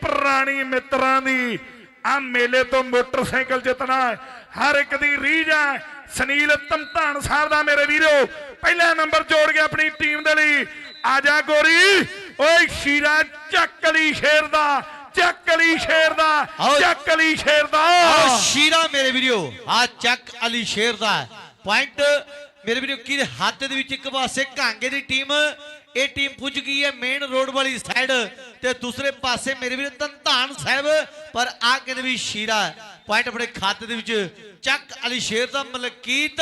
ਪੁਰਾਣੀ ਮਿੱਤਰਾਂ ਦੀ। ਆ ਮੇਲੇ ਤੋਂ ਮੋਟਰਸਾਈਕਲ ਜਿੱਤਣਾ ਹਰ ਇੱਕ ਦੀ ਰੀਝ ਹੈ। ਸੁਨੀਲ ਧਮਧਾਨ ਸਾਹਿਬ ਦਾ ਮੇਰੇ ਵੀਰੋ ਪਹਿਲਾ ਨੰਬਰ ਜੋੜ ਗਿਆ ਆਪਣੀ ਟੀਮ ਦੇ ਲਈ। ਆ ਜਾ ਗੋਰੀ। ਓਏ ਸ਼ੀਰਾ ਚੱਕ ਲਈ ਸ਼ੇਰ ਦਾ ਚੱਕ ਲਈ ਸ਼ੇਰ ਦਾ। ਚੱਕ ਲਈ ਸ਼ੇਰ ਦਾ। ਆਹ ਸ਼ੀਰਾ ਮੇਰੇ ਵੀਰੋ ਆ ਚੱਕ ਅਲੀ ਸ਼ੇਰ ਦਾ। ਪੁਆਇੰਟ ਮੇਰੇ ਵੀਰੋ ਕੀ ਹੱਥ ਦੇ ਵਿੱਚ ਇੱਕ ਪਾਸੇ ਕਾਂਗੇ ਦੀ ਟੀਮ। ਇਹ ਟੀਮ ਪੁੱਜ ਗਈ ਹੈ ਮੇਨ ਰੋਡ ਵਾਲੀ ਸਾਈਡ ਤੇ ਦੂਸਰੇ ਪਾਸੇ ਮੇਰੇ ਵੀਰੋ ਧੰਤਾਨ ਸਾਹਿਬ, ਪਰ ਆ ਕਹਿੰਦੇ ਵੀ ਸ਼ੀਰਾ ਪੁਆਇੰਟ ਆਪਣੇ ਖਾਤੇ ਦੇ ਵਿੱਚ, ਚੱਕ ਅਲੀ ਸ਼ੇਰ ਦਾ ਮਲਕੀਤ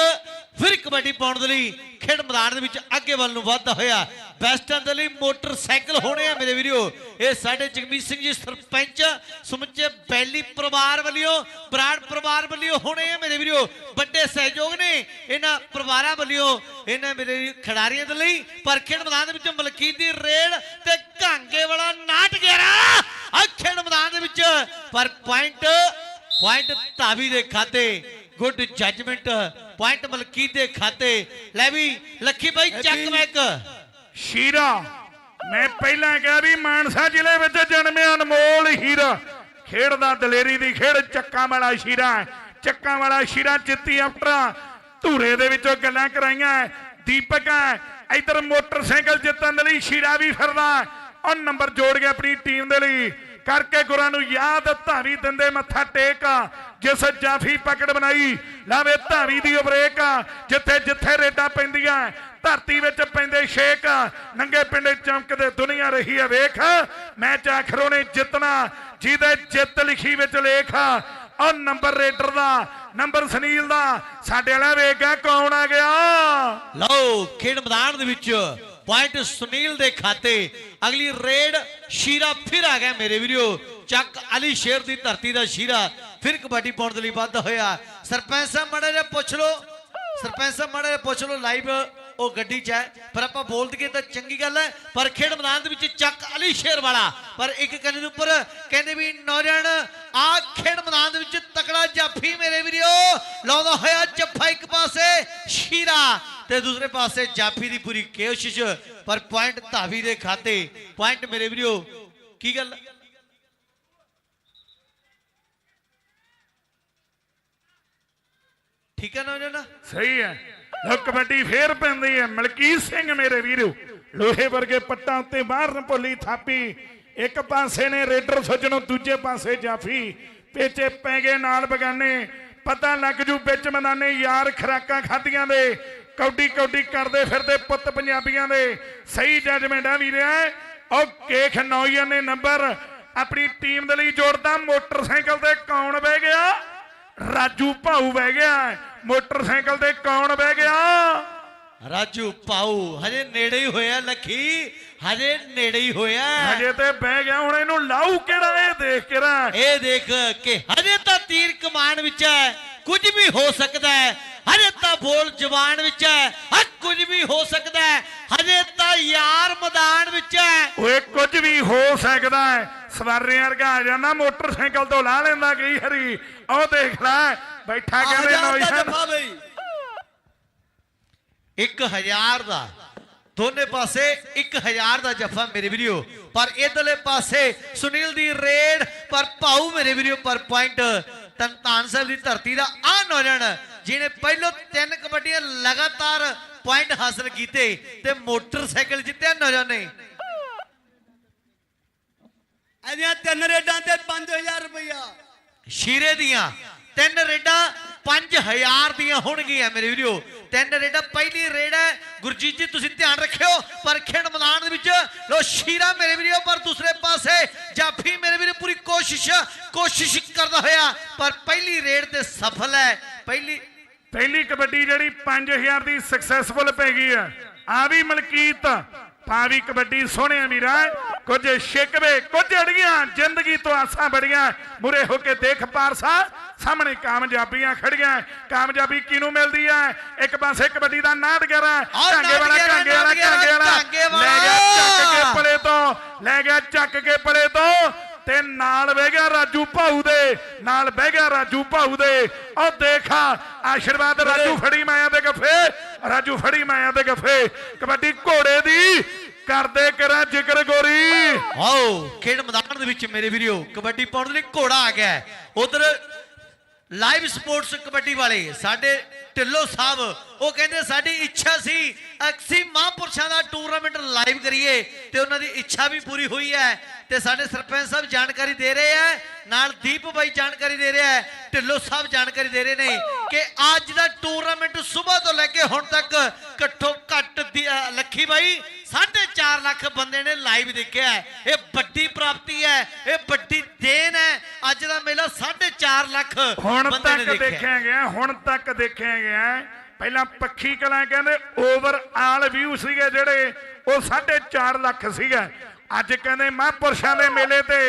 ਫਿਰ ਕਬੱਡੀ ਪਾਉਣ ਦੇ ਲਈ ਖੇਡ ਮੈਦਾਨ ਦੇ ਵਿੱਚ ਅੱਗੇ ਵੱਲ ਨੂੰ ਵੱਧਦਾ ਹੋਇਆ। ਬੈਸਟਾਂ ਦੇ ਲਈ ਮੋਟਰਸਾਈਕਲ ਹੋਣੇ ਆ ਮੇਰੇ ਵੀਰੋ। ਇਹ ਸਾਡੇ ਜਗਮੀਤ ਸਿੰਘ ਜੀ ਸਰਪੰਚ, ਸਮੁੱਚੇ ਬੈਲੀ ਪਰਿਵਾਰ ਵੱਲੋਂ, ਬਰਾੜ ਪਰਿਵਾਰ ਵੱਲੋਂ ਹੋਣੇ ਆ ਮੇਰੇ ਵੀਰੋ। ਵੱਡੇ ਸਹਿਯੋਗ ਨੇ ਇਹਨਾਂ ਪਰਿਵਾਰਾਂ ਵੱਲੋਂ, ਇਹਨਾਂ ਮੇਰੇ ਖਿਡਾਰੀਆਂ ਦੇ ਲਈ, ਪਰ ਖੇਡ ਮੈਦਾਨ ਦੇ ਵਿੱਚ ਮਲਕੀਤ ਦੀ ਰੇਡ ਤੇ ਘਾਂਗੇ ਵਾਲਾ ਨਾਟ ਗੇਰਾ ਆ ਖੇਡ ਮੈਦਾਨ ਦੇ ਵਿੱਚ ਪਰ ਪੁਆਇੰਟ ਪੁਆਇੰਟ ਧਾਵੀ ਦੇ ਖਾਤੇ ਗੁੱਡ ਜੱਜਮੈਂਟ ਪੁਆਇੰਟ ਮਲਕੀਤ ਦੇ ਖਾਤੇ ਲੈ ਵੀ ਲੱਖੀ ਬਾਈ ਚੱਕ ਮੈਕ ਸ਼ੀਰਾ ਮੈਂ ਪਹਿਲਾਂ ਕਿਹਾ ਵੀ ਮਾਨਸਾ ਜ਼ਿਲ੍ਹੇ ਵਿੱਚ ਜਨਮਿਆ ਅਨਮੋਲ ਹੀਰਾ ਖੇਡਦਾ ਦਲੇਰੀ ਦੀ ਖੇਡ ਚੱਕਾਂ ਵਾਲਾ ਸ਼ੀਰਾ। ਚੱਕਾਂ ਵਾਲਾ ਸ਼ੀਰਾ ਜਿੱਤੀ ਅਫਟਰਾ ਧੂਰੇ ਦੇ ਵਿੱਚੋਂ ਗੱਲਾਂ ਕਰਾਈਆਂ। ਦੀਪਕ ਹੈ ਇਧਰ ਮੋਟਰਸਾਈਕਲ ਜਿੱਤਣ ਲਈ ਸ਼ੀਰਾ ਵੀ ਫਿਰਦਾ। ਉਹ ਨੰਬਰ ਜੋੜ ਗਿਆ ਆਪਣੀ ਟੀਮ ਦੇ ਲਈ ਕਰਕੇ ਗੁਰਾਂ ਨੂੰ ਯਾਦ ਧਾਵੀ ਦਿੰਦੇ ਮੱਥਾ ਟੇਕ ਜਿਸ ਜਾਫੀ ਪਕੜ ਬਣਾਈ, ਲਾਵੇ ਧਾਵੀ ਦੀ ਬ੍ਰੇਕ ਜਿੱਥੇ ਜਿੱਥੇ ਰੇਡਾਂ ਪੈਂਦੀਆਂ, ਧਰਤੀ ਵਿੱਚ ਪੈਂਦੇ ਸ਼ੇਕ ਨੰਗੇ ਪਿੰਡੇ ਚਮਕਦੇ ਦੁਨੀਆ ਰਹੀ ਹੈ ਵੇਖ। ਮੈਚ ਆਖਰੋਂ ਨੇ ਜਿੱਤਣਾ, ਜਿਹਦੇ ਜਿੱਤ ਲਿਖੀ ਵਿੱਚ ਲੇਖ ਉਹ ਨੰਬਰ ਰੇਡਰ ਦਾ, ਨੰਬਰ ਸੁਨੀਲ ਦਾ। ਸਾਡੇ ਵਾਲਾ ਵੇਖ ਗਿਆ ਕੌਣ ਆ ਗਿਆ। ਲਓ, ਖੇਡ ਮੈਦਾਨ ਦੇ ਵਿੱਚ ਪੁਆਇੰਟ ਸੁਨੀਲ ਦੇ ਖਾਤੇ। ਅਗਲੀ ਰੇਡ ਸ਼ੀਰਾ ਫਿਰ ਆ ਗਿਆ ਮੇਰੇ ਵੀਰੋ। ਚੱਕ ਅਲੀ ਸ਼ੇਰ ਦੀ ਧਰਤੀ ਦਾ ਸ਼ੀਰਾ ਫਿਰ ਕਬੱਡੀ ਪਾਉਣ ਦੇ ਲਈ ਵੱਧ ਹੋਇਆ। ਸਰਪੰਚ ਸਾਹਿਬ ਮੜੇ ਜੇ ਪੁੱਛ ਲਓ। ਸਰਪੰਚ ਸਾਹਿਬ ਮੜੇ ਪੁੱਛ ਲਓ ਲਾਈਵ ਉਹ ਗੱਡੀ 'ਚ ਹੈ। ਪਰ ਆਪਾਂ ਬੋਲ ਦਈਏ ਤਾਂ ਚੰਗੀ ਗੱਲ ਹੈ। ਪਰ ਖੇਡ ਮੈਦਾਨ ਦੇ ਵਿੱਚ ਚੱਕ ਅਲੀ ਸ਼ੇਰ ਵਾਲਾ। ਪਰ ਇੱਕ ਕੰਨੇ ਦੇ ਉੱਪਰ ਕਹਿੰਦੇ ਵੀ ਨੌਜਵਾਨ, ਆ ਖੇਡ ਮੈਦਾਨ ਦੇ ਵਿੱਚ ਤਕੜਾ ਜਾਫੀ ਮੇਰੇ ਵੀਰੋ। ਲਾਉਂਦਾ ਹੋਇਆ ਜੱਫਾ ਇੱਕ ਪਾਸੇ। ਸ਼ੀਰਾ ਤੇ ਦੂਸਰੇ ਪਾਸੇ ਜਾਫੀ ਦੀ ਪੂਰੀ ਕੋਸ਼ਿਸ਼, ਪਰ ਪੁਆਇੰਟ ਧਾਵੀ ਦੇ ਖਾਤੇ। ਪੁਆਇੰਟ ਮੇਰੇ ਵੀਰੋ, ਕੀ ਗੱਲ? ਠੀਕ ਹੈ ਨੌਜਵਾਨ ਸਹੀ ਹੈ। ਲੋ ਕਬੱਡੀ ਫੇਰ ਪੈਂਦੀ ਹੈ। ਮਲਕੀਤ ਸਿੰਘ ਮੇਰੇ ਵੀਰੋ, ਲੋਹੇ ਵਰਗੇ ਪੱਟਾਂ ਉੱਤੇ ਬਾਹਰ ਨੂੰ ਭੁੱਲੀ ਥਾਪੀ। ਇੱਕ ਪਾਸੇ ਨੇ ਰੇਡਰ ਸੱਜਣੋਂ, ਦੂਜੇ ਪਾਸੇ ਜਾਫੀ। ਪੇਚੇ ਪੈ ਗਏ ਨਾਲ ਬਗਾਨੇ। ਪਤਾ ਲੱਗ ਜੂ ਵਿੱਚ ਮੈਦਾਨੇ ਯਾਰ ਖਰਾਕਾਂ ਖਾਧੀਆਂ ਦੇ। ਕੌਡੀ ਕੌਡੀ ਕਰਦੇ ਫਿਰਦੇ ਪੁੱਤ ਪੰਜਾਬੀਆਂ ਦੇ। ਸਹੀ ਜੱਜਮੈਂਟ ਆ ਵੀਰਿਆ ਉਹ ਕੇਖ ਨੌਈਆ ਨੇ ਨੰਬਰ ਆਪਣੀ ਟੀਮ ਦੇ ਲਈ ਜੋੜਦਾ ਮੋਟਰਸਾਈਕਲ ਤੇ ਕੌਣ ਬਹਿ ਗਿਆ? ਰਾਜੂ ਭਾਊ ਬਹਿ ਗਿਆ। ਮੋਟਰਸਾਈਕਲ ਤੇ ਕੌਣ ਬਹਿ ਗਿਆ? ਰਾਜੂ ਪਾਉ ਹਜੇ ਨੇੜੇ ਹੀ ਹੋਇਆ ਲੱਖੀ। ਹਜੇ ਨੇੜੇ ਹੀ ਹੋਇਆ। ਹਜੇ ਤੇ ਬਹਿ ਗਿਆ। ਹੁਣ ਇਹਨੂੰ ਲਾਊ ਕਿਹੜਾ? ਇਹ ਦੇਖ ਕੇ ਰਾ ਇਹ ਦੇਖ ਕਿ। ਹਜੇ ਤਾਂ ਤੀਰ ਕਮਾਨ ਵਿੱਚ ਹੈ। ਕੁਝ ਵੀ ਹੋ ਸਕਦਾ ਹੈ। ਹਜੇ ਤਾਂ ਬੋਲ ਜਵਾਨ ਵਿੱਚ ਹੈ ਹਾਂ ਕੁਝ ਵੀ ਹੋ ਸਕਦਾ ਹੈ ਹਜੇ ਤਾਂ ਯਾਰ ਮੈਦਾਨ ਵਿੱਚ ਹੈ। ਓਏ ਕੁਝ ਵੀ ਹੋ ਸਕਦਾ ਹੈ ਸਵਾਰੇ ਵਰਗਾ ਆ ਜਾਂਦਾ ਮੋਟਰਸਾਈਕਲ ਤੋਂ ਲਾ ਲੈਂਦਾ ਕਈ ਹਰੀ ਉਹ ਦੇਖ ਲੈ ਬੈਠਾ ਕਹਿੰਦੇ ਨੌਜਵਾਨ? ਬਈ। 1000 ਦਾ ਦੋਨੇ ਪਾਸੇ 1000 ਦਾ ਜੱਫਾ ਮੇਰੇ ਵੀਰੋ। ਪਰ ਇਧਰਲੇ ਪਾਸੇ ਸੁਨੀਲ ਦੀ ਰੇਡ ਪਰ ਭਾਊ ਮੇਰੇ ਵੀਰੋ ਪਰ ਪੁਆਇੰਟ ਤਨਤਾਨ ਸਾਹਿਬ ਦੀ ਧਰਤੀ ਦਾ ਆ ਨੌਜਵਾਨ ਜਿਹਨੇ ਪਹਿਲੋ ਤਿੰਨ ਕਬੱਡੀਆਂ ਲਗਾਤਾਰ ਪੁਆਇੰਟ ਹਾਸਲ ਕੀਤੇ ਤੇ ਮੋਟਰਸਾਈਕਲ ਜਿੱਤਿਆ ਨੌਜਵਾਨ। ਨੇ ਇਹਦੀਆਂ ਤਿੰਨ ਰੇਡਾਂ ਤੇ 5000 ਰੁਪਇਆ ਸ਼ੀਰੇ ਦੀਆਂ ਤਿੰਨ ਰੇਡਾਂ 5000 ਦੀਆਂ ਹੋਣਗੀਆਂ ਮੇਰੇ ਵੀਰੋ। ਤਿੰਨ ਰੇਡਾਂ, ਪਹਿਲੀ ਰੇਡ ਹੈ। ਗੁਰਜੀਤ ਜੀ, ਤੁਸੀਂ ਧਿਆਨ ਰੱਖਿਓ ਪਰ ਖੇਡ ਮੈਦਾਨ ਦੇ ਵਿੱਚ। ਲੋ ਸ਼ੀਰਾ ਮੇਰੇ ਵੀਰੋ, ਪਰ ਦੂਸਰੇ ਪਾਸੇ ਜਾਫੀ ਮੇਰੇ ਵੀਰੋ, ਪੂਰੀ ਕੋਸ਼ਿਸ਼ ਕੋਸ਼ਿਸ਼ ਕਰਦਾ ਹੋਇਆ। ਪਰ ਪਹਿਲੀ ਰੇਡ ਤੇ ਸਫਲ ਹੈ। ਪਹਿਲੀ ਪਹਿਲੀ ਕਬੱਡੀ ਜਿਹੜੀ 5000 ਦੀ ਸਕਸੈਸਫੁਲ ਪੈ ਗਈ ਹੈ। ਆ ਵੀ ਮਲਕੀਤ ਪਾ ਵੀ ਕਬੱਡੀ ਸੋਹਣਿਆ ਵੀਰਾ। ਕੁਝ ਸ਼ਿਕਵੇ ਕੁਝ ਅੜੀਆਂ ਜ਼ਿੰਦਗੀ ਤੋਂ ਆਸਾਂ ਬੜੀਆਂ। ਮੁਰੇ ਹੋ ਕੇ ਦੇਖ ਪਾਰਸਾ ਸਾਹਮਣੇ ਕਾਮਯਾਬੀਆਂ ਖੜੀਆਂ। ਕਾਮਯਾਬੀ ਕਿਹਨੂੰ ਮਿਲਦੀ ਹੈ ਇੱਕ ਪਾਸੇ ਕਬੱਡੀ ਦਾ ਨਾਟ ਗਰਾ ਕਾਂਗੇ ਵਾਲਾ ਕਾਂਗੇ ਵਾਲਾ ਕਾਂਗੇ ਵਾਲਾ। ਲੈ ਗਿਆ ਚੱਕ ਕੇ ਪਲੇ ਤੋਂ ਲੈ ਗਿਆ ਚੱਕ ਕੇ ਪਲੇ ਤੋਂ। ਤੇ ਨਾਲ ਬਹਿ ਗਿਆ ਰਾਜੂ ਭਾਊ ਦੇ ਨਾਲ ਬਹਿ ਗਿਆ ਰਾਜੂ ਭਾਊ ਦੇ। ਉਹ ਦੇਖਾ ਆਸ਼ੀਰਵਾਦ ਰਾਜੂ ਫੜੀ ਮਾਇਆ ਦੇ ਗੱਫੇ ਰਾਜੂ ਫੜੀ ਮਾਇਆ ਦੇ ਗੱਫੇ। ਕਬੱਡੀ ਘੋੜੇ ਦੀ ਕਰਦੇ ਕਰਾਂ ਜ਼ਿਕਰ ਗੋਰੀ। ਆਓ, ਖੇਡ ਮੈਦਾਨ ਦੇ ਵਿੱਚ ਮੇਰੇ ਵੀਰੋ, ਕਬੱਡੀ ਪਾਉਣ ਲਈ ਘੋੜਾ ਆ ਗਿਆ ਉਧਰ ਲਾਈਵ ਸਪੋਰਟਸ ਕਬੱਡੀ ਵਾਲੇ, ਸਾਡੇ ਢਿੱਲੋਂ ਸਾਹਿਬ, ਉਹ ਕਹਿੰਦੇ ਸਾਡੀ ਇੱਛਾ ਸੀ, ਅਸੀਂ ਮਹਾਂਪੁਰਸ਼ਾਂ ਦਾ ਟੂਰਨਾਮੈਂਟ ਲਾਈਵ ਕਰੀਏ, ਤੇ ਉਹਨਾਂ ਦੀ ਇੱਛਾ ਵੀ ਪੂਰੀ ਹੋਈ ਹੈ। ਤੇ ਸਾਡੇ ਸਰਪੰਚ ਸਾਹਿਬ ਜਾਣਕਾਰੀ ਦੇ ਰਹੇ ਹੈ, ਨਾਲ ਦੀਪ ਬਾਈ ਜਾਣਕਾਰੀ ਦੇ ਰਿਹਾ ਹੈ, ਢਿੱਲੋਂ ਸਾਹਿਬ ਜਾਣਕਾਰੀ ਦੇ ਰਹੇ ਨੇ ਕਿ ਅੱਜ ਦਾ ਟੂਰਨਾਮੈਂਟ ਸਵੇਰ ਤੋਂ ਲੈ ਕੇ ਹੁਣ ਤੱਕ ਘੱਟੋ ਘੱਟ ਲੱਖੀ ਬਾਈ 4.5 ਲੱਖ ਬੰਦੇ ਨੇ ਲਾਈਵ ਦੇਖਿਆ ਇਹ ਵੱਡੀ ਪ੍ਰਾਪਤੀ ਹੈ ਇਹ ਵੱਡੀ ਦੇਣ ਹੈ ਅੱਜ ਦਾ ਮੇਲਾ 4.5 ਲੱਖ ਹੁਣ ਤੱਕ ਦੇਖਿਆ ਗਿਆ ਹੁਣ ਤੱਕ ਦੇਖਿਆ ਗਿਆ ਪਹਿਲਾਂ ਪੱਖੀ ਕਲਾਂ ਕਹਿੰਦੇ ਓਵਰ ਆਲ ਵਿਊ ਸੀਗੇ ਜਿਹੜੇ ਉਹ 4.5 ਲੱਖ ਸੀਗਾ ਅੱਜ ਕਹਿੰਦੇ ਮਹਾਂਪੁਰਸ਼ਾਂ ਦੇ ਮੇਲੇ ਤੇ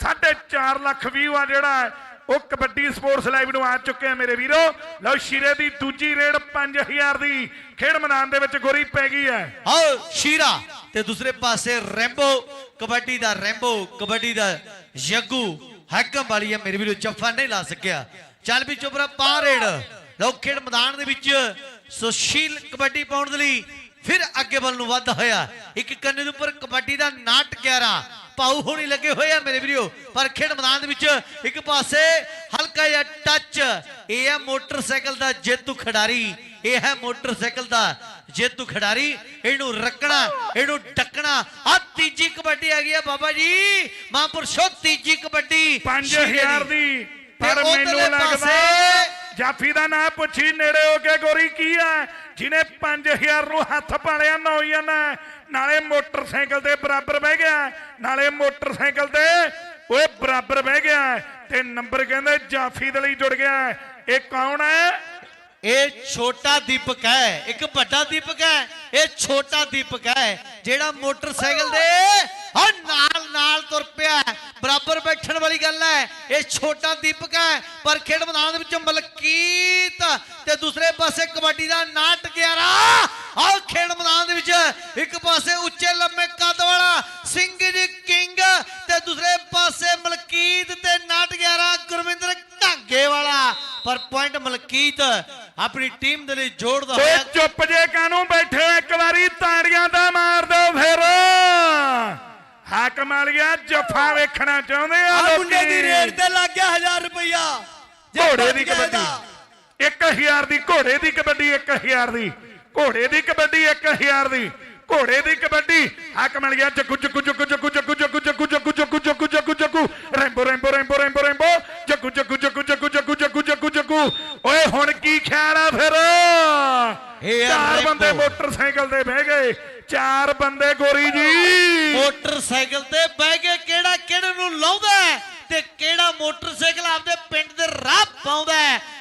4.5 ਲੱਖ ਵਿਊ ਆ ਜਿਹੜਾ ਉਹ ਕਬੱਡੀ ਸਪੋਰਟਸ ਲਾਈਵ ਨੂੰ ਆ ਚੁੱਕੇ ਆ ਮੇਰੇ ਵੀਰੋ। ਲਓ ਸ਼ੀਰੇ ਦੀ ਦੂਜੀ ਰੇਡ 5000 ਦੀ ਖੇਡ ਮੈਦਾਨ ਦੇ ਵਿੱਚ ਗੋਰੀ ਪੈ ਗਈ ਹੈ। ਆਓ ਸ਼ੀਰਾ ਤੇ ਦੂਸਰੇ ਪਾਸੇ ਰੈਂਬੋ। ਕਬੱਡੀ ਦਾ ਰੈਂਬੋ, ਕਬੱਡੀ ਦਾ ਯੱਗੂ। ਹੈਕਮ ਵਾਲੀ ਹੈ ਮੇਰੇ ਵੀਰੋ, ਜੱਫਾ ਨਹੀਂ ਲਾ ਸਕਿਆ। ਚੱਲ ਵੀ ਚੋਬਰਾ ਪਾ ਰੇਡ। ਲਓ ਖੇਡ ਮੈਦਾਨ ਦੇ ਵਿੱਚ ਸੁਸ਼ੀਲ ਕਬੱਡੀ ਪਾਉਣ ਦੇ ਲਈ ਫਿਰ ਅੱਗੇ ਵੱਲ ਨੂੰ ਵੱਧ ਹੋਇਆ। ਇੱਕ ਕੰਨੇ ਦੇ ਉੱਪਰ ਕਬੱਡੀ ਦਾ ਨਾਟ 11 ਪਾਉ ਹੋਣੀ ਲੱਗੇ ਹੋਏ ਆ ਮੇਰੇ ਵੀਰੋ। ਪਰ ਖੇਡ ਮੈਦਾਨ ਦੇ ਵਿੱਚ ਇੱਕ ਪਾਸੇ ਹਲਕਾ ਜਿਹਾ ਟੱਚ ਇਹ ਹੈ ਮੋਟਰਸਾਈਕਲ ਦਾ ਜੇਤੂ ਖਿਡਾਰੀ। ਇਹ ਹੈ ਮੋਟਰਸਾਈਕਲ ਦਾ ਜੇਤੂ ਖਿਡਾਰੀ। ਇਹਨੂੰ ਰੱਖਣਾ ਇਹਨੂੰ ਟੱਕਣਾ ਆ ਤੀਜੀ ਕਬੱਡੀ ਆ ਗਈ ਆ ਬਾਬਾ ਜੀ। ਮਹਾਂਪੁਰਸ਼ੋ ਤੀਜੀ ਕਬੱਡੀ। 5000 ਦੀ। ਪਰ ਮੈਨੂੰ ਲੱਗਦਾ ਜਾਫੀ ਦਾ ਨਾਂ ਪੁੱਛੀ ਨੇੜੇ ਹੋ ਕੇ ਗੋਰੀ ਕੀ ਆ ਜਿਹਨੇ 5000 ਨੂੰ ਹੱਥ ਪਾਲਿਆ ਨੌਜਵਾਨ ਨਾਲੇ ਮੋਟਰਸਾਈਕਲ ਦੇ ਬਰਾਬਰ ਬਹਿ ਗਿਆ। ਨਾਲੇ ਮੋਟਰਸਾਈਕਲ ਤੇ ਓਏ ਬਰਾਬਰ ਬਹਿ ਗਿਆ। ਤੇ ਨੰਬਰ ਕਹਿੰਦੇ ਜਾਫੀ ਦੇ ਲਈ ਜੁੜ ਗਿਆ। ਇਹ ਕੌਣ ਹੈ? ਇਹ ਛੋਟਾ ਦੀਪਕ ਹੈ। ਇੱਕ ਵੱਡਾ ਦੀਪਕ ਹੈ। ਇਹ ਛੋਟਾ ਦੀਪਕ ਹੈ। ਜਿਹੜਾ ਮੋਟਰਸਾਈਕਲ ਦੇ ਹਾਂ, ਨਾਲ ਨਾਲ ਤੁਰ ਪਿਆ ਬਰਾਬਰ ਬੈਠਣ ਵਾਲੀ ਗੱਲ ਹੈ। ਇਹ ਛੋਟਾ ਦੀਪਕ ਹੈ, ਪਰ ਖੇਡ ਮੈਦਾਨ ਦੇ ਵਿੱਚ ਮਲਕੀਤ ਤੇ ਦੂਸਰੇ ਪਾਸੇ ਕਬੱਡੀ ਦਾ ਨਾਟ 11 ਆਹ ਖੇਡ ਮੈਦਾਨ ਦੇ ਵਿੱਚ ਇੱਕ ਪਾਸੇ ਉੱਚੇ ਲੰਮੇ ਕੱਦ ਵਾਲਾ ਸਿੰਘ ਜੀ ਕਿੰਗ ਤੇ ਦੂਸਰੇ ਪਾਸੇ ਮਲਕੀਤ ਤੇ ਨਾਟ 11 ਗੁਰਵਿੰਦਰ ਢਾਂਗੇ ਵਾਲਾ। ਪਰ ਪੁਆਇੰਟ ਮਲਕੀਤ ਆਪਣੀ ਟੀਮ ਦੇ ਲਈ ਜੋੜਦਾ ਓਏ ਹੋਇਆ ਚੁੱਪ ਜੇ ਕਾਨੂੰ ਬੈਠੇ ਇੱਕ ਵਾਰੀ ਤਾੜੀਆਂ ਦਾ ਮਾਰ ਹਾਕਮ ਵਾਲਿਆ ਜਫਾ ਵੇਖਣਾ ਚਾਹੁੰਦੇ ਆ ਆ ਮੁੰਡੇ ਦੀ। ਰੇਟ ਤੇ ਲੱਗ ਗਿਆ 1000 ਰੁਪਇਆ ਘੋੜੇ ਦੀ ਕਬੱਡੀ ਇਹਦਾ। 1000 ਦੀ ਘੋੜੇ ਦੀ ਕਬੱਡੀ 1000 ਦੀ ਘੋੜੇ ਦੀ ਕਬੱਡੀ 1000 ਦੀ ਘੋੜੇ ਦੀ ਕਬੱਡੀ ਹੱਕ ਮਿਲ ਗਿਆ Jaggu Jaggu Jaggu Jaggu Jaggu Jaggu Jaggu Jaggu Jaggu Jaggu Jaggu Jaggu Rambo Rambo Rambo Rambo Rambo Jaggu Jaggu Jaggu Jaggu Jaggu Jaggu Jaggu Jaggu ਓਏ ਹੁਣ ਕੀ ਖਿਆਲ ਆ ਫਿਰ ਚਾਰ। ਬੰਦੇ ਮੋਟਰਸਾਈਕਲ ਤੇ ਬਹਿ ਗਏ ਚਾਰ ਬੰਦੇ ਗੋਰੀ ਤੇ ਬਹਿ ਕੇ ਕਿਹੜਾ ਕਿਹੜੇ ਨੂੰ ਲਾਉਂਦਾ ਤੇ ਕਿਹੜਾ ਮੋਟਰਸਾਈਕਲ ਆਪਦੇ ਪਿੰਡ ਦੇ ਰਾਹ ਪਾਉਂਦਾ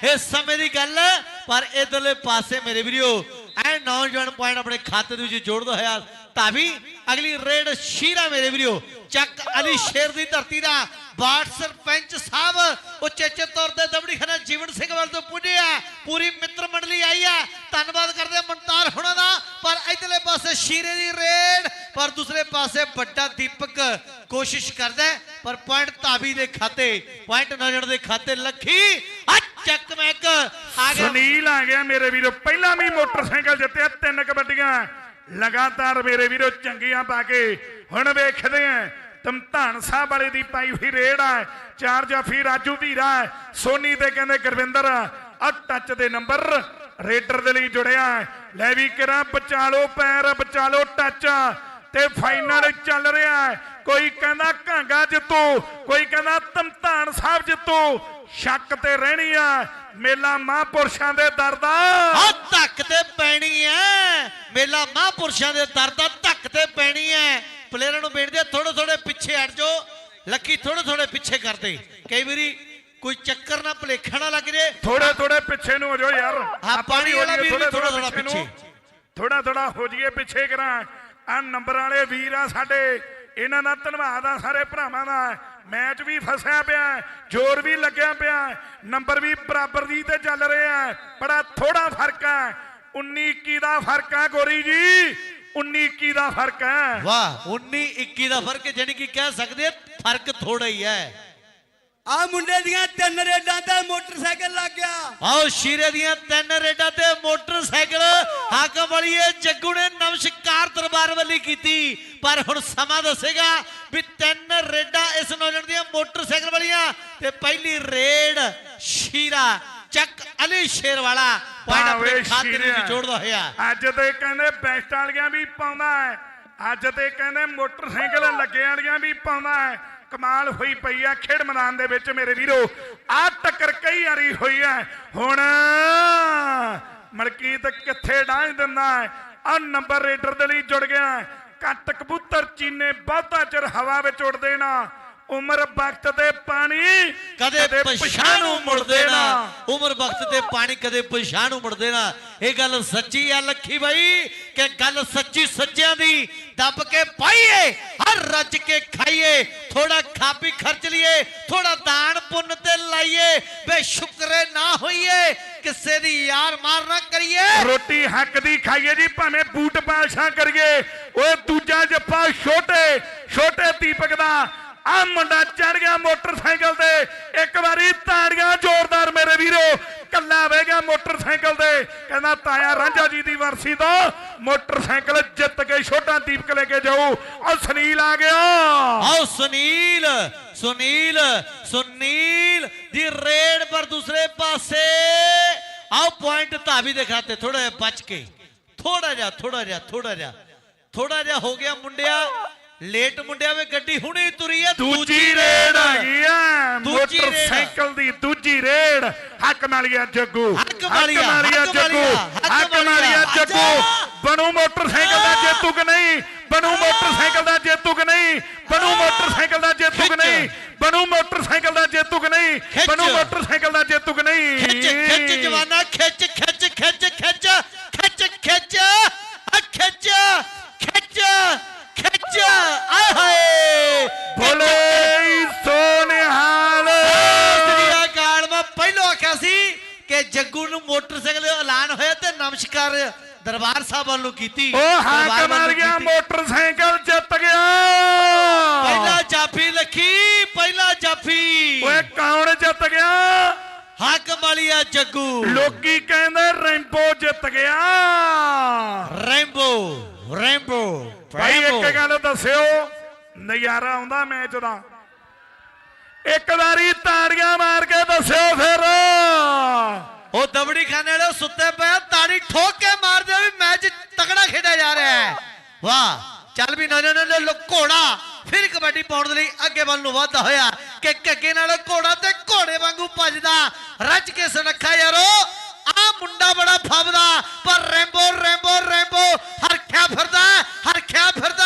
ਇਹ ਸਮੇਂ ਦੀ ਗੱਲ ਪਰ ਇਧਰਲੇ ਪਾਸੇ ਮੇਰੇ ਵੀਰੋ, ਐ ਨੌਜਵਾਨ ਪੁਆਇੰਟ ਆਪਣੇ ਖਾਤੇ ਦੇ ਵਿੱਚ ਜੋੜਦਾ ਹੋਇਆ ਤਾਵੀ ਅਗਲੀ ਰੇਡ ਸ਼ੀਰਾ ਮੇਰੇ ਵੀਰੋ, ਚੱਕ ਅਲੀ ਸ਼ੇਰ ਦੀ ਧਰਤੀ ਦਾ ਬਾਟ ਸਰਪੰਚ ਸਾਹਿਬ ਉਚੇਚੇ ਤੌਰ ਤੇ ਦਬੜੀ ਖਨਾ ਜੀਵਨ ਸਿੰਘ ਵੱਲ ਤੋਂ ਪੁੱਜਿਆ ਪੂਰੀ ਮਿੱਤਰ ਮੰਡਲੀ ਆਈ ਹੈ ਧੰਨਵਾਦ ਕਰਦੇ ਹਾਂ ਮਨਤਾਰ ਹੁਣਾਂ ਦਾ, ਪਰ ਇਧਰਲੇ ਪਾਸੇ ਸ਼ੀਰੇ ਦੀ ਰੇਡ ਪਰ ਦੂਸਰੇ ਪਾਸੇ ਵੱਡਾ ਦੀਪਕ ਕੋਸ਼ਿਸ਼ ਕਰਦਾ ਪਰ ਪੁਆਇੰਟ ਧਾਬੀ ਦੇ ਖਾਤੇ, ਪੁਆਇੰਟ ਨਜ਼ਰ ਦੇ ਖਾਤੇ, ਲੱਖੀ ਆ ਚੱਕ ਮੈਕ ਆ ਗਿਆ। ਸੁਨੀਲ ਆ ਗਿਆ ਮੇਰੇ ਵੀਰੋ, ਪਹਿਲਾਂ ਵੀ ਮੋਟਰਸਾਈਕਲ ਜਿੱਤਿਆ, ਤਿੰਨ ਕਬੱਡੀਆਂ। ਲਗਾਤਾਰ ਮੇਰੇ ਵੀਰੋ, ਚੰਗੀਆਂ ਪਾ ਕੇ ਹੁਣ ਵੇਖਦੇ ਆਂ ਤਮਧਾਨ ਸਾਹਿਬ ਵਾਲੇ ਦੀ ਪਾਈ ਹੋਈ ਰੇਡ ਆ, ਚਾਰ ਜਾਫੀ ਰਾਜੂ ਵੀਰਾ, ਸੋਨੀ ਤੇ ਕਹਿੰਦੇ ਗੁਰਵਿੰਦਰ ਆ ਟੱਚ ਦੇ ਨੰਬਰ ਰੇਡਰ ਦੇ ਲਈ ਜੁੜਿਆ। ਲੈ ਵੀ ਕਰਾਂ ਬਚਾਲੋ ਪੈਰ ਬਚਾਲੋ ਟੱਚ ਤੇ ਫਾਈਨਲ ਚੱਲ ਰਿਹਾ ਹੈ। ਕੋਈ ਕਹਿੰਦਾ ਘਾਂਗਾ ਜਿੱਤੂ ਕੋਈ ਕਹਿੰਦਾ ਤਮਧਾਨ ਸਾਹਿਬ ਜਿੱਤੂ ਸ਼ੱਕ ਤੇ ਰਹਿਣੀ ਆ ਮੇਲਾ ਮਹਾਂਪੁਰਸ਼ਾਂ ਦੇ ਦਰ ਦਾ। ਆ ਧੱਕ ਤੇ ਪੈਣੀ ਐ ਮੇਲਾ ਮਹਾਂਪੁਰਸ਼ਾਂ ਦੇ ਦਰ ਦਾ ਧੱਕ ਤੇ ਪੈਣੀ ਐ ਪਲੇਅਰਾਂ ਨੂੰ ਬੇਨਤੀ ਹੈ ਥੋੜੇ ਥੋੜੇ ਪਿੱਛੇ ਹਟ ਜਾਓ। ਲੱਕੀ ਥੋੜੇ ਥੋੜੇ ਪਿੱਛੇ ਕਰਦੇ। ਕਈ ਵਾਰੀ ਕੋਈ ਚੱਕਰ ਨਾ ਭਲੇਖਾ ਨਾ ਲੱਗ ਜੇ। ਥੋੜੇ ਥੋੜੇ ਪਿੱਛੇ ਨੂੰ ਹੋ ਜਾਓ ਯਾਰ। ਆਪਾਂ ਪਾਣੀ ਹੋ ਵਾਲਾ ਵੀ ਪਿੱਛੇ ਨੂੰ। ਪਿੱਛੇ। ਥੋੜਾ ਥੋੜਾ ਹੋ ਜਾਈਏ ਪਿੱਛੇ ਕਰਾਂ। ਆ ਨੰਬਰ ਵਾਲੇ ਵੀਰ ਆ ਸਾਡੇ, ਇਹਨਾਂ ਦਾ ਧੰਨਵਾਦ ਆ, ਸਾਰੇ ਭਰਾਵਾਂ ਦਾ। ਮੈਚ ਵੀ ਫਸਿਆ ਪਿਆ ਜ਼ੋਰ ਵੀ ਲੱਗਿਆ ਪਿਆ ਨੰਬਰ ਵੀ ਬਰਾਬਰ ਦੀ ਤੇ ਚੱਲ ਰਿਹਾ ਬੜਾ ਥੋੜਾ ਫ਼ਰਕ ਹੈ। 19 21 ਦਾ ਫ਼ਰਕ ਹੈ, ਗੋਰੀ ਜੀ। 19 21 ਦਾ ਫ਼ਰਕ ਹੈ। ਵਾਹ 19 21 ਦਾ ਫ਼ਰਕ ਜਾਨੀ ਕਿ ਕਹਿ ਸਕਦੇ ਫ਼ਰਕ ਥੋੜਾ ਹੀ ਹੈ। ਆ ਮੁੰਡੇ ਦੀਆਂ ਤਿੰਨ ਰੇਡਾਂ ਤੇ ਮੋਟਰਸਾਈਕਲ ਲੱਗ ਗਿਆ। ਆਓ ਸ਼ੀਰੇ ਦੀਆਂ ਤਿੰਨ ਰੇਡਾਂ ਤੇ ਮੋਟਰਸਾਈਕਲ। ਹਾਕਮ ਵਾਲੀਏ ਜੱਗੂ ਨੇ ਨਮਸਕਾਰ ਦਰਬਾਰ ਵੱਲੀ ਕੀਤੀ। ਪਰ ਹੁਣ ਸਮਾਂ ਦੱਸੇਗਾ ਵੀ ਤਿੰਨ ਰੇਡਾਂ ਇਸ ਨੌਜਵਾਨ ਦੀਆਂ ਮੋਟਰਸਾਈਕਲ ਵਾਲੀਆਂ ਤੇ ਪਹਿਲੀ ਰੇਡ ਸ਼ੀਰਾ ਚੱਕ ਅਲੀ ਸ਼ੇਰ ਵਾਲਾ ਪੁਆਇੰਟ ਆਪਣੇ ਖਾਤੇ। ਵਿੱਚ ਜੋੜਦਾ ਹੋਇਆ। ਅੱਜ ਤੇ ਕਹਿੰਦੇ ਬੈਸਟ ਵਾਲੀਆਂ ਵੀ ਪਾਉਂਦਾ ਹੈ। ਅੱਜ ਤੇ ਕਹਿੰਦੇ ਮੋਟਰਸਾਈਕਲ ਲੱਗੇ ਵਾਲੀਆਂ ਵੀ ਪਾਉਂਦਾ ਹੈ। ਕਮਾਲ ਹੋਈ ਪਈ ਆ। ਖੇਡ ਮੈਦਾਨ ਦੇ ਵਿੱਚ ਮੇਰੇ ਵੀਰੋ ਆ ਟੱਕਰ ਕਈ ਵਾਰੀ ਹੋਈ ਹੈ ਹੁਣ ਮਲਕੀਤ ਕਿੱਥੇ ਡਾਂਝ ਦਿੰਦਾ ਹੈ? ਆ ਨੰਬਰ ਰੇਡਰ ਦੇ ਲਈ ਜੁੜ ਗਿਆ। ਕੱਟ ਕਬੂਤਰ ਚੀਨੇ ਬਹੁਤਾ ਚਿਰ ਹਵਾ ਵਿੱਚ ਉੱਡਦੇ ਨਾ ਉਮਰ ਵਕਤ ਤੇ ਪਾਣੀ ਕਦੇ ਪਛਾਣ ਨੂੰ ਮੁੜਦੇ ਨਾ। ਉਮਰ ਵਕਤ ਤੇ ਪਾਣੀ ਕਦੇ ਪਛਾਣ ਨੂੰ ਮੁੜਦੇ ਨਾ। ਇਹ ਗੱਲ ਸੱਚੀ ਆ ਲੱਖੀ ਬਾਈ ਕਿ ਗੱਲ ਸੱਚੀ ਸੱਚਿਆਂ ਦੀ ਦੱਬ ਕੇ ਪਾਈਏ, ਹਰ ਰੱਜ ਕੇ ਖਾਈਏ ਥੋੜਾ ਖਾਪੀ ਖਰਚ ਲਈਏ ਥੋੜਾ ਦਾਨ ਪੁੰਨ ਤੇ ਲਾਈਏ, ਬੇਸ਼ੁਕਰੇ ਨਾ ਹੋਈਏ, ਕਿਸੇ ਦੀ ਯਾਰ ਮਾਰ ਨਾ ਕਰੀਏ। ਰੋਟੀ ਹੱਕ ਦੀ ਖਾਈਏ ਜੀ, ਭਾਵੇਂ ਬੂਟ ਪਾਸ਼ਾ ਕਰੀਏ, ਓਏ ਦੂਜਾ ਜੱਪਾ ਛੋਟੇ ਛੋਟੇ ਦੀਪਕ ਦਾ ਆ ਮੁੰਡਾ ਚੜ ਗਿਆ ਮੋਟਰਸਾਈਕਲ ਤੇ। ਇੱਕ ਵਾਰੀ ਤਾੜੀਆਂ ਜ਼ੋਰਦਾਰ ਮੇਰੇ ਵੀਰੋ। ਕੱਲਾ ਬਹਿ ਗਿਆ ਮੋਟਰਸਾਈਕਲ ਤੇ। ਕਹਿੰਦਾ, ਤਾਇਆ ਰਾਂਝਾ ਜੀ ਦੀ ਵਰਸੀ ਤੋਂ ਮੋਟਰਸਾਈਕਲ ਜਿੱਤ ਕੇ ਛੋਟਾ ਦੀਪਕ ਲੈ ਕੇ ਜਾਊ। ਉਹ ਸੁਨੀਲ ਆ ਗਿਆ। ਆਓ ਸੁਨੀਲ ਸੁਨੀਲ ਸੁਨੀਲ ਦੀ ਰੇਡ ਪਰ ਦੂਸਰੇ ਪਾਸੇ। ਆਓ ਪੁਆਇੰਟ ਧਾਵੀ ਦੇ ਖਾਤੇ ਥੋੜਾ ਜਿਹਾ ਬਚ ਕੇ। ਥੋੜਾ ਜਿਹਾ ਥੋੜਾ ਜਿਹਾ ਥੋੜਾ ਜਿਹਾ ਥੋੜਾ ਜਿਹਾ ਹੋ ਗਿਆ ਮੁੰਡਿਆ। ਲੇਟ ਮੁੰਡਿਆ ਵੇ ਗੱਡੀ ਹੁਣੇ ਤੁਰੀ ਹੈ ਦੂਜੀ ਰੇਡ ਹੈਗੀ ਆ। ਮੋਟਰਸਾਈਕਲ ਦੀ ਦੂਜੀ ਰੇਡ। ਹੱਕ ਮਾਲੀਆ ਜੱਗੂ ਹੱਕ ਮਾਲੀਆ, ਜੱਗੂ ਹੱਕ ਮਾਲੀਆ ਜੱਗੂ। ਬਣੂ ਮੋਟਰਸਾਈਕਲ ਦਾ ਜੇਤੂ ਕਿ ਨਹੀਂ? ਬਣੂ ਮੋਟਰਸਾਈਕਲ ਦਾ ਜੇਤੂ ਕਿ ਨਹੀਂ ਬਣੂ ਮੋਟਰਸਾਈਕਲ ਦਾ ਜੇਤੂ ਕਿ ਨਹੀਂ ਬਣੂ ਮੋਟਰਸਾਈਕਲ ਦਾ ਜੇਤੂ ਕਿ ਨਹੀਂ ਖਿੱਚ। ਬਣੂ ਮੋਟਰਸਾਈਕਲ ਦਾ ਜੇਤੂ ਕਿ ਨਹੀਂ ਖਿੱਚ ਖਿੱਚ ਜਵਾਨਾ ਖਿੱਚ ਖਿੱਚ ਖਿੱਚ ਖਿੱਚ ਖਿੱਚ ਖਿੱਚ ਆ ਖਿੱਚ ਖਿੱਚ ਖਿੱਚ ਆਏ ਹਾਏ ਬੋਲੇ ਸੋਨਿਹਾਲ ਸ੍ਰੀ ਅਕਾਲ ਮੈਂ ਪਹਿਲਾਂ ਆਖਿਆ ਸੀ ਕਿ ਜੱਗੂ ਨੂੰ ਮੋਟਰਸਾਈਕਲ ਦਾ ਐਲਾਨ ਹੋਇਆ ਤੇ ਨਮਸਕਾਰ ਦਰਬਾਰ ਸਾਹਿਬ ਵੱਲੋਂ ਕੀਤੀ ਉਹ ਹੱਕ ਮਾਰ ਗਿਆ। ਮੋਟਰਸਾਈਕਲ ਜਿੱਤ ਗਿਆ। ਪਹਿਲਾ ਜਾਫੀ ਲੱਖੀ ਪਹਿਲਾ ਜਾਫੀ। ਓਏ ਕੌਣ ਜਿੱਤ ਗਿਆ? ਹੱਕ ਮਾਲੀਆ ਜੱਗੂ। ਲੋਕੀ ਕਹਿੰਦੇ ਰੈਂਪੋ ਜਿੱਤ ਗਿਆ। ਰੈਂਬੋ ਰੈਂਬੋ ਭਾਈ ਰੈਂਬੋ। ਇੱਕ ਗੱਲ ਦੱਸਿਓ ਨਜ਼ਾਰਾ ਆਉਂਦਾ ਮੈਚ ਦਾ। ਇੱਕ ਵਾਰੀ ਤਾੜੀਆਂ ਮਾਰ ਕੇ ਦੱਸਿਓ ਫਿਰ। ਉਹ ਦਬੜੀ ਖਾਨੇ ਵਾਲੇ ਸੁੱਤੇ ਪਏ ਤਾੜੀ ਠੋਕ ਕੇ ਮਾਰਦੇ ਆ ਵੀ ਮੈਚ ਤਕੜਾ ਖੇਡਿਆ ਜਾ ਰਿਹਾ ਹੈ। ਵਾਹ ਚੱਲ ਵੀ ਨੌਜਵਾਨਾਂ ਨੇ ਲੋ ਘੋੜਾ। ਫਿਰ ਕਬੱਡੀ ਪਾਉਣ ਦੇ ਲਈ ਅੱਗੇ ਵੱਲ ਨੂੰ ਵਧਦਾ ਹੋਇਆ ਕਿ ਘੱਗੇ ਨਾਲ ਘੋੜਾ ਤੇ ਘੋੜੇ ਵਾਂਗੂ ਭੱਜਦਾ। ਰੱਜ ਕੇ ਸੁਨੱਖਾ ਯਾਰੋ ਆ ਮੁੰਡਾ ਬੜਾ ਫੱਬਦਾ ਪਰ ਰੈਂਬੋ ਰੈਂਬੋ ਰੈਂਬੋ ਹਰਖਿਆ ਫਿਰਦਾ ਹਰਖਿਆ ਫਿਰਦਾ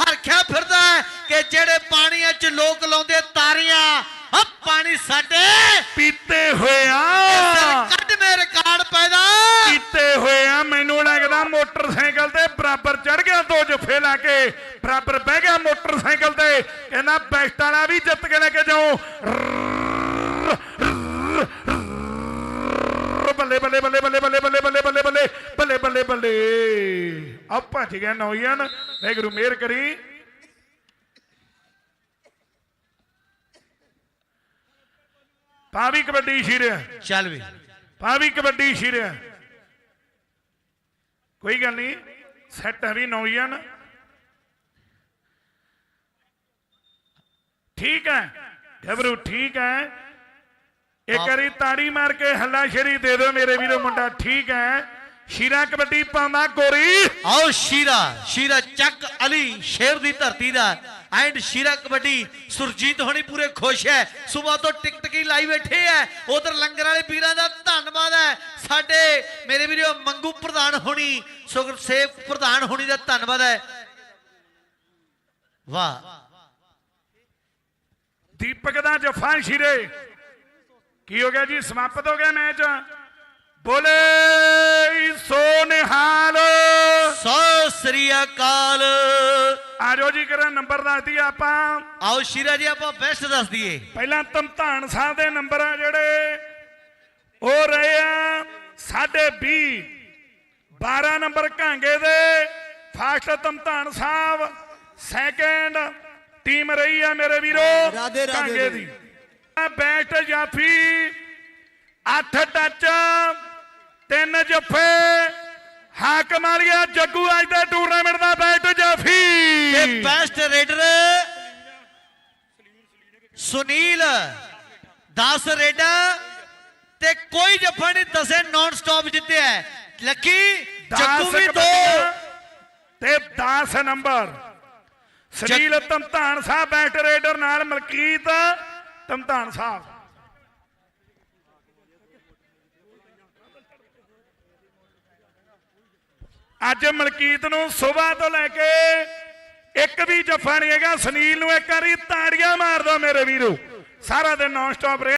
ਹਰਖਿਆ ਫਿਰਦਾ ਕਿ ਜਿਹੜੇ ਪਾਣੀਆਂ 'ਚ ਲੋਕ ਲਾਉਂਦੇ ਤਾਰੀਆਂ ਆ ਪਾਣੀ ਸਾਡੇ ਪੀਤੇ ਹੋਇਆ ਕੱਢ ਮੇ ਰਿਕਾਰਡ ਪੈਦਾ ਕੀਤੇ ਹੋਏ ਆ ਮੈਨੂੰ ਲੱਗਦਾ ਮੋਟਰਸਾਈਕਲ ਤੇ ਬਰਾਬਰ ਚੜ ਗਿਆ ਲਾ ਕੇ ਬਰਾਬਰ ਬਹਿ ਗਿਆ ਮੋਟਰਸਾਈਕਲ ਤੇ ਕਹਿੰਦਾ ਬੈਸਟ ਵਾਲਾ ਵੀ ਜਿੱਤ ਕੇ ਲੈ ਕੇ ਜਾਉ ਬੱਲੇ ਬੱਲੇ ਬੱਲੇ ਬੱਲੇ ਬੱਲੇ ਬੱਲੇ ਬੱਲੇ ਬੱਲੇ ਬੱਲੇ ਬੱਲੇ ਬੱਲੇ ਬੱਲੇ ਆ ਭੱਜ ਗਿਆ ਨੌਜਵਾਨ ਵਾਹਿਗੁਰੂ ਮਿਹਰ ਕਰੀ ਪਾ ਵੀ ਕਬੱਡੀ ਸ਼ੀਰਿਆ ਚੱਲ ਵੀ ਪਾ ਵੀ ਕਬੱਡੀ ਸ਼ੀਰਿਆ ਕੋਈ ਗੱਲ ਨਹੀਂ ਸੈੱਟ ਹੈ ਵੀ ਨੌਜਵਾਨ ਠੀਕ ਹੈ? ਘਬਰੂ ਠੀਕ ਹੈ? ਇੱਕ ਵਾਰੀ ਤਾੜੀ ਮਾਰ ਕੇ ਹੱਲਾ ਸ਼ੇਰੀ ਦੇ ਦਿਓ ਮੇਰੇ ਵੀਰੋ ਮੁੰਡਾ ਠੀਕ ਹੈ? ਸ਼ੀਰਾ ਕਬੱਡੀ ਪਾਉਂਦਾ ਗੋਰੀ। ਆਓ ਸ਼ੀਰਾ ਸ਼ੀਰਾ ਚੱਕ ਅਲੀ ਸ਼ੇਰ ਦੀ ਧਰਤੀ ਦਾ। ਐਂਡ ਸ਼ੀਰਾ ਕਬੱਡੀ ਸੁਰਜੀਤ ਹੋਣੀ ਪੂਰੇ ਖੁਸ਼ ਹੈ। ਸਵੇਰ ਤੋਂ ਟਿਕ ਟਕੀ ਲਾਈ ਬੈਠੇ ਹੈ। ਉਧਰ ਲੰਗਰ ਵਾਲੇ ਵੀਰਾਂ ਦਾ ਧੰਨਵਾਦ ਹੈ। ਸਾਡੇ ਮੇਰੇ ਵੀਰੋ ਮੰਗੂ ਪ੍ਰਧਾਨ ਹੋਣੀ ਸੁਗਰ ਸੇਵ ਪ੍ਰਧਾਨ ਹੋਣੀ ਦਾ ਧੰਨਵਾਦ ਹੈ। ਵਾਹ। ਦੀਪਕ ਦਾ ਜਫਾ ਸ਼ੀਰੇ ਕੀ ਹੋ ਗਿਆ ਜੀ? ਸਮਾਪਤ ਹੋ ਗਿਆ ਮੈਚ। ਬੋਲੇ ਸੋ ਨਿਹਾਲ ਸੋ ਸ੍ਰੀ ਅਕਾਲ। ਆਜੋ ਜੀ ਕਰਾਂ ਨੰਬਰ ਦੱਸਦੀ ਆਪਾਂ। ਆਓ ਸ਼ੀਰਾ ਜੀ ਆਪਾਂ ਬੈਸਟ ਦੱਸ ਦਈਏ। ਪਹਿਲਾਂ ਧਮਧਾਨ ਸਾਹਿਬ ਦੇ ਨੰਬਰ ਆ ਜਿਹੜੇ। ਉਹ ਰਹੇ ਆ ਸਾਢੇ 20 12 ਨੰਬਰ ਕਾਂਗੇ ਦੇ। First Dhamdhan Sahib. Second team ਰਹੀ ਆ ਮੇਰੇ ਵੀਰੋ। ਕਾਂਗੇ ਦੀ। ਬੈਟ ਜਾਫੀ 8 ਟੱਚ ਤਿੰਨ ਜੱਫੇ ਹਾਕਮ ਵਾਲੀਆ ਜੱਗੂ ਅੱਜ ਦੇ ਟੂਰਨਾਮੈਂਟ ਦਾ ਬੈਟ ਤੇ ਜਾਫੀ ਬੈਸਟ ਰੇਡਰ ਸੁਨੀਲ 10 ਰੇਡਾ ਤੇ ਕੋਈ ਜੱਫਾ ਨਹੀਂ ਦਸੇ ਨਾਨ ਸਟਾਪ ਜਿੱਤਿਆ। ਹੈ। ਲੱਕੀ ਜੱਗੂ 10 ਵੀ ਦੋ। ਤੇ 10 number. Sunil Tamtan Sahib best raider ਨਾਲ ਮਲਕੀਤ ਤਮਤਾਨ ਸਾਹਿਬ। ਅੱਜ ਮਲਕੀਤ ਨੂੰ ਸਵੇਰ ਤੋਂ ਲੈ ਕੇ ਇੱਕ ਵੀ ਜੱਫਾ ਨਹੀਂ ਹੈਗਾ, ਸੁਨੀਲ ਨੂੰ ਇੱਕ ਵਾਰੀ ਤਾੜੀਆਂ ਮਾਰ ਦੋ ਮੇਰੇ ਵੀਰੋ। ਸਾਰਾ ਦਿਨ ਨਾਨ ਸਟਾਪ